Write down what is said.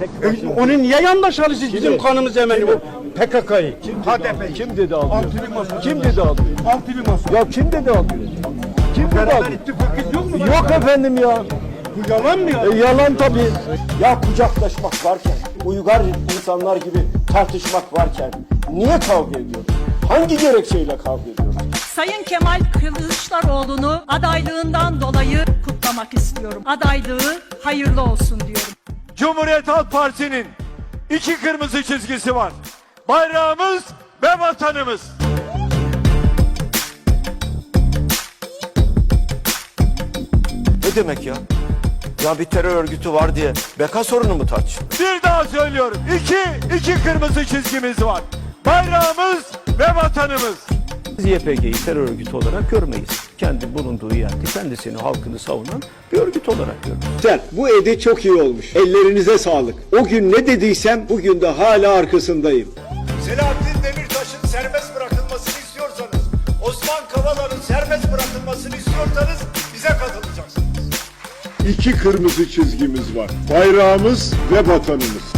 E, Onu niye yandaş alıyorsunuz bizim kanımız hemen bu PKK'yı? HDP'yi. Kim dedi alıyor? Altılı masa. Kim dedi alıyor? Altılı masa. Ya kim dedi alıyor? Kim dedi Beraber alıyor? yok mu? Yok efendim ya. Bu yalan mı ya? E, yalan tabii. Ya kucaklaşmak varken, uygar insanlar gibi tartışmak varken niye kavga ediyoruz? Hangi gerekçeyle kavga ediyoruz? Sayın Kemal Kılıçdaroğlu'nu adaylığından dolayı kutlamak istiyorum. Adaylığı hayırlı olsun diyorum. Cumhuriyet Halk Partisi'nin iki kırmızı çizgisi var. Bayrağımız ve vatanımız. Ne demek ya? Ya bir terör örgütü var diye beka sorunu mu tartışılır? Bir daha söylüyorum. İki, iki kırmızı çizgimiz var. Bayrağımız ve vatanımız. Biz YPG'yi terör örgütü olarak görmeyiz. Kendi bulunduğu yerde kendisini, halkını savunan bir örgüt olarak görürüz. Güzel. Bu ede çok iyi olmuş. Ellerinize sağlık. O gün ne dediysem bugün de hala arkasındayım. Selahattin Demirtaş'ın serbest bırakılmasını istiyorsanız, Osman Kavala'nın serbest bırakılmasını istiyorsanız bize katılacaksınız. İki kırmızı çizgimiz var. Bayrağımız ve vatanımız.